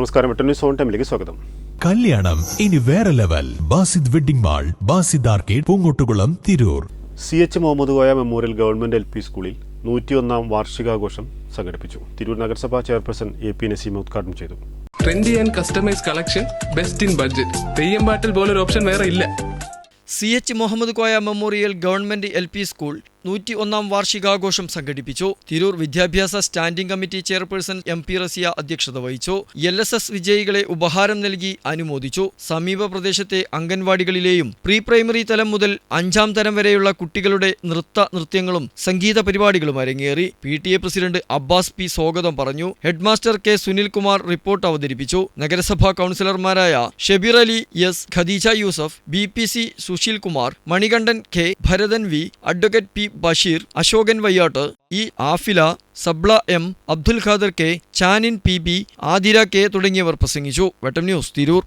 നമസ്കാരം. Vettan news on ടൈമിലേക്ക് സ്വാഗതം. കല്യാണം. ഇനി വേറെ level. Basid wedding mall Basid arcade Poongottukulam Tirur. C H Muhammad Koya memorial government L P സ്കൂളിൽ നൂറ്റിയൊന്നാം വാർഷികാഘോഷം സംഘടിപ്പിച്ചു. തിരൂർ നഗരസഭാ ചെയർപേഴ്സൺ എ പി നസീമ ഉദ്ഘാടനം ചെയ്തു. Trendy and customise collection best in budget. Theyyam പാട്ടിൽ പോലൊരു ഓപ്ഷൻ വേറെ ഇല്ല. C H Muhammad Koya memorial government L P school നൂറ്റി ഒന്നാം വാർഷികാഘോഷം സംഘടിപ്പിച്ചു. തിരൂർ വിദ്യാഭ്യാസ standing committee chairperson M P Rasiya അധ്യക്ഷത വഹിച്ചു. എൽ എസ് എസ് വിജയികളെ ഉപഹാരം നൽകി അനുമോദിച്ചു. സമീപ പ്രദേശത്തെ അംഗൻവാടികളിലെയും പ്രീ പ്രൈമറി തലം മുതൽ അഞ്ചാം തരം വരെയുള്ള കുട്ടികളുടെ നൃത്ത നൃത്യങ്ങളും സംഗീത പരിപാടികളും അരങ്ങേറി. P T A president Abbas P സ്വാഗതം പറഞ്ഞു. ഹെഡ്മാസ്റ്റർ കെ സുനിൽകുമാർ റിപ്പോർട്ട് അവതരിപ്പിച്ചു. നഗരസഭാ കൗൺസിലർമാരായ Shebeer Ali S Khadeeja Yusuf B P C Susheel Kumar Manikandan K Bharathan V advocate P Basheer Ashokan Vayyattu E Afila Sabla M Abdul Khader K Chanin P B Athira K തുടങ്ങിയവർ പ്രസംഗിച്ചു. Vettam news Tirur.